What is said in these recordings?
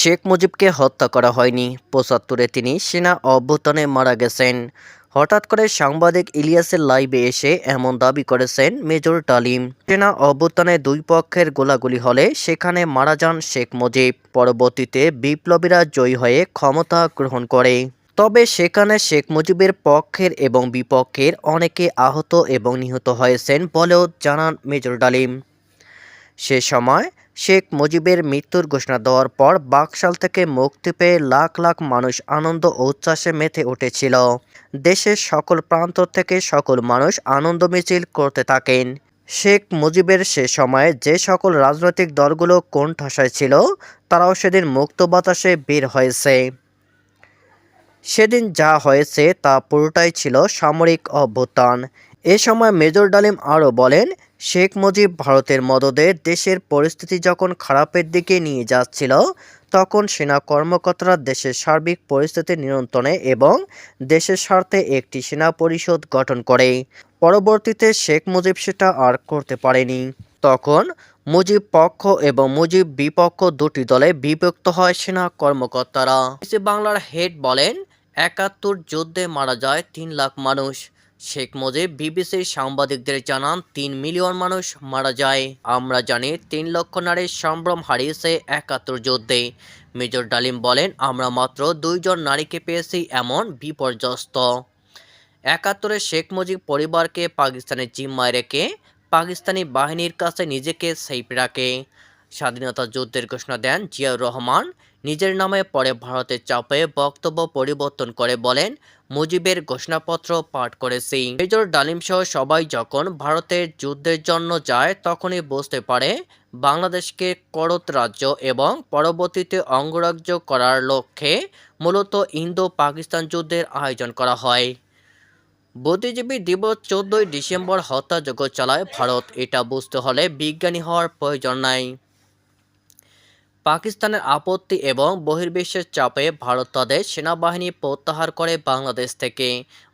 শেখ মুজিবকে হত্যা করা হয়নি। পঁচাত্তরে তিনি সেনা অভ্যুত্থানে মারা গেছেন। হঠাৎ করে সাংবাদিক ইলিয়াসের লাইভে এসে এমন দাবি করেছেন মেজর ডালিম। সেনা অভ্যুত্থানে দুই পক্ষের গোলাগুলি হলে সেখানে মারা যান শেখ মুজিব। পরবর্তীতে বিপ্লবীরা জয়ী হয়ে ক্ষমতা গ্রহণ করে। তবে সেখানে শেখ মুজিবের পক্ষের এবং বিপক্ষের অনেকে আহত এবং নিহত হয়েছেন বলেও জানান মেজর ডালিম। সে সময় শেখ মুজিবের মৃত্যুর ঘোষণা দেওয়ার পর বাকশাল থেকে মুক্তি পেয়ে লাখ লাখ মানুষ আনন্দ ও উচ্ছ্বাসে মেতে উঠেছিল। দেশের সকল প্রান্ত থেকে সকল মানুষ আনন্দ মিছিল করতে থাকেন। শেখ মুজিবের সে সময়ে যে সকল রাজনৈতিক দলগুলো কোন ঠাসায় ছিল, তারাও সেদিন মুক্ত বাতাসে বের হয়েছে। সেদিন যা হয়েছে তা পুরোটাই ছিল সামরিক অভ্যুত্থান। এ সময় মেজর ডালিম আরও বলেন, শেখ মুজিব ভারতের মদদে দেশের পরিস্থিতি যখন খারাপের দিকে নিয়ে যাচ্ছিল, তখন সেনা কর্মকর্তারা দেশের সার্বিক পরিস্থিতি নিয়ন্ত্রণে এবং দেশের স্বার্থে একটি সেনা পরিষদ গঠন করে। পরবর্তীতে শেখ মুজিব সেটা আর করতে পারেনি। তখন মুজিব পক্ষ এবং মুজিব বিপক্ষ দুটি দলে বিভক্ত হয় সেনা কর্মকর্তারা। বাংলার হেড বলেন, একাত্তর যুদ্ধে মারা যায় তিন লাখ মানুষ। শেখ মুজিব বিবিসির সাংবাদিকদের জানান, তিন মিলিয়ন মানুষ মারা যায়। আমরা জানি তিন লক্ষ নারীর সম্ভ্রম হারিয়েছে একাত্তর যুদ্ধে। মেজর ডালিম বলেন, আমরা মাত্র দুইজন নারীকে পেয়েছি এমন বিপর্যস্ত। একাত্তরে শেখ মুজিব পরিবারকে পাকিস্তানের জিম্মায় রেখে পাকিস্তানি বাহিনীর কাছে নিজেকে সেফ রাখে। স্বাধীনতা যুদ্ধের ঘোষণা দেন জিয়াউর রহমান। নিজের নামে পরে ভারতের চাপে বক্তব্য পরিবর্তন করে বলেন মুজিবের ঘোষণাপত্র পাঠ করেছি। মেজর ডালিম সহ সবাই যখন ভারতের যুদ্ধের জন্য যায়, তখনই বুঝতে পারে বাংলাদেশকে করত রাজ্য এবং পরবর্তীতে অঙ্গরাজ্য করার লক্ষ্যে মূলত ইন্দো পাকিস্তান যুদ্ধের আয়োজন করা হয়। বুদ্ধিজীবী দিবস চোদ্দই ডিসেম্বর হত্যাযজ্ঞ চালায় ভারত। এটা বুঝতে হলে বিজ্ঞানী হওয়ার প্রয়োজন নাই। পাকিস্তানের আপত্তি এবং বহির্বিশ্বের চাপে ভারত তাদের সেনাবাহিনী প্রত্যাহার করে বাংলাদেশ থেকে।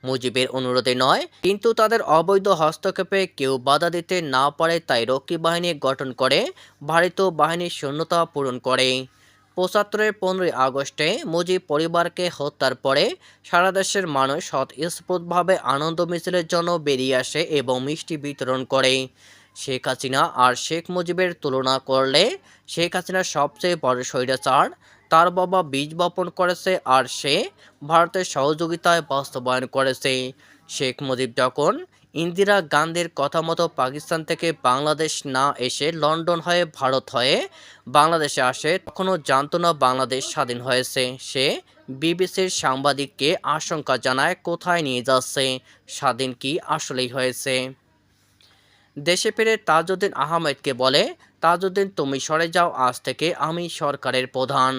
মুজিবের অনুরোধে নয়, কিন্তু তাদের অবৈধ হস্তক্ষেপে কেউ বাধা দিতে না পারে তাই রক্ষী বাহিনী গঠন করে ভারতীয় বাহিনীর শূন্যতা পূরণ করে। পঁচাত্তরের পনেরোই আগস্টে মুজিব পরিবারকে হত্যার পরে সারা দেশের মানুষ স্বতঃস্ফূর্তভাবে আনন্দ মিছিলের জন্য বেরিয়ে আসে এবং মিষ্টি বিতরণ করে। শেখ হাসিনা আর শেখ মুজিবের তুলনা করলে শেখ হাসিনা সবচেয়ে বড় স্বৈরাচার। তার বাবা বীজ বপন করেছে আর সে ভারতের সহযোগিতায় বাস্তবায়ন করেছে। শেখ মুজিব যখন ইন্দিরা গান্ধীর কথা মতো পাকিস্তান থেকে বাংলাদেশ না এসে লন্ডন হয়ে ভারত হয়ে বাংলাদেশে আসে, তখনও জানতো না বাংলাদেশ স্বাধীন হয়েছে। সে বিবিসির সাংবাদিককে আশঙ্কা জানায়, কোথায় নিয়ে যাচ্ছে, স্বাধীন কি আসলেই হয়েছে? দেশে ফিরে তাজউদ্দিন আহমেদকে বলে তাজউদ্দিন তুমি সরে যাও আজ থেকে আমি সরকারের প্রধান।